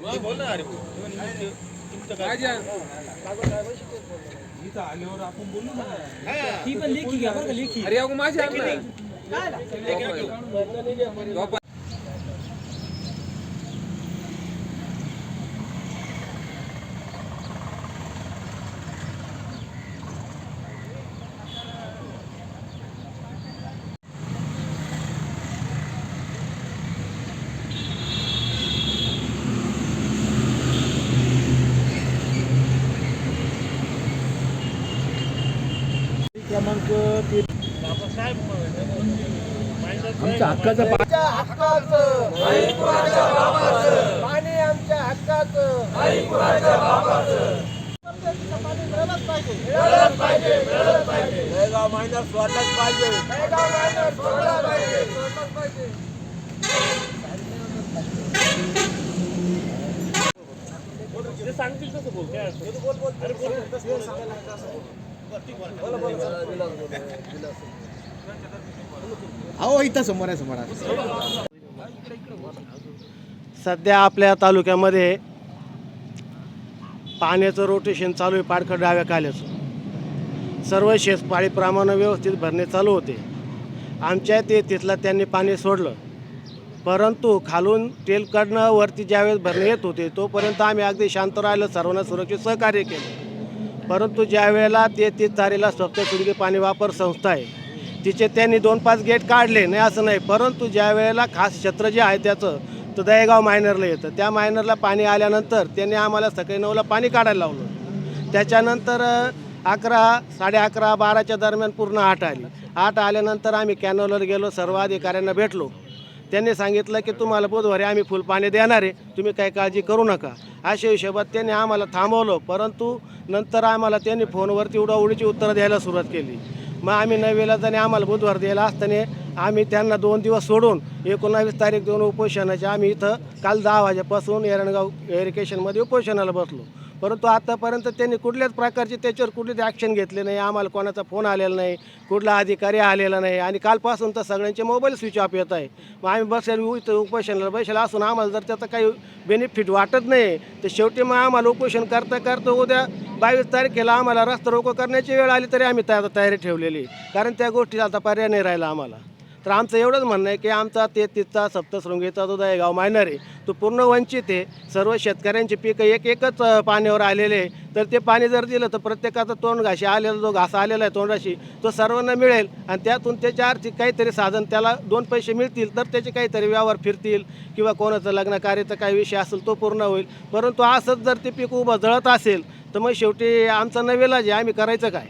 बोल ना अरे इथं आल्यावर आपण बोलू ना. ती पण लेखी घ्या बरं का लेखी. अरे अगो क्रमांक आमच्या हक्काचं आमच्या हक्काचं. पाणी आमच्या हक्काचं. पाणी मिळालंच पाहिजे मिळालंच पाहिजे मिळालंच पाहिजे. जळगाव मायनर सोडलंच पाहिजे. जळगाव मायनर सोडलं पाहिजे सोडलंच पाहिजे. ते सांगतील तसं बोल. काय अडचण नाही. अरे बोल. अहो इथं समोर आहे समोर सध्या आपल्या तालुक्यामध्ये पाण्याचं रोटेशन चालू आहे पाडखड डाव्या काल्याचं. सर्व शेतपाळीप्रमाणे व्यवस्थित भरणे चालू होते. आमच्या ते तिथलं त्यांनी पाणी सोडलं. परंतु खालून तेलकडनं वरती ज्यावेळेस भरणे येत होते तोपर्यंत आम्ही अगदी शांत राहिलं सर्वांना सुरक्षित सहकार्य केलं. परंतु ज्या वेळेला ते ते स्वच्छ सप्तशृंगी पाणी वापर संस्था आहे तिचे त्यांनी दोन पाच गेट काढले नाही असं नाही. परंतु ज्या वेळेला खास क्षेत्र जे आहे त्याचं तर दहेगाव मायनरला येतं. त्या मायनरला पाणी आल्यानंतर त्यांनी आम्हाला सकाळी नऊला पाणी काढायला लावलं. त्याच्यानंतर अकरा साडे अकरा बाराच्या दरम्यान पूर्ण आठ आली. आठ आल्यानंतर आम्ही कॅनलवर गेलो सर्व अधिकाऱ्यांना भेटलो. त्यांनी सांगितलं की तुम्हाला बुधवारी आम्ही फुल पाणी देणार आहे. तुम्ही काही काळजी करू नका. अशा हिशोबात त्यांनी आम्हाला थांबवलं परंतु नंतर आम्हाला त्यांनी फोनवरती उडाउडीची उत्तरं द्यायला सुरुवात केली. मग आम्ही नववीला जाणे आम्हाला बुधवार द्यायला असताना आम्ही त्यांना दोन दिवस सोडून एकोणावीस तारीख दोन उपोषणाचे आम्ही इथं काल दहा वाजेपासून एरणगाव एरिकेशनमध्ये उपोषणाला बसलो. परंतु आतापर्यंत त्यांनी कुठल्याच प्रकारची त्याच्यावर कुठलीच ॲक्शन घेतली नाही. आम्हाला कोणाचा फोन आलेला नाही कुठला अधिकारी आलेला नाही. आणि कालपासून तर सगळ्यांचे मोबाईल स्विच ऑफ येत आहे. मग आम्ही बसेल उपोषणाला बसेल असून आम्हाला जर त्याचा काही बेनिफिट वाटत नाही तर शेवटी मग आम्हाला उपोषण करता करता उद्या बावीस तारखेला आम्हाला रस्ता रोको करण्याची वेळ आली तरी आम्ही त्या तयारी ठेवलेली. कारण त्या गोष्टीचा आता पर्याय नाही राहिला आम्हाला. तर आमचं एवढंच म्हणणं आहे की आमचा ते तिथचा सप्तशृंगीचा जो गाव मायनर आहे तो पूर्ण वंचित आहे. सर्व शेतकऱ्यांची पिकं एक एकच पाण्यावर आलेले आहे. तर ते पाणी जर दिलं तर प्रत्येकाचा तोंड घाशी आलेला जो घास आलेला आहे तोंडाशी तो सर्वांना मिळेल. आणि त्यातून त्याच्या आर्थिक काहीतरी साधन त्याला दोन पैसे मिळतील तर त्याचे काहीतरी व्यवहार फिरतील. किंवा कोणाचं लग्न कार्याचा काही विषय असेल तो पूर्ण होईल. परंतु असंच जर ते पीक उभं जळत असेल तर मग शेवटी आमचा नवेला जे आम्ही करायचं काय?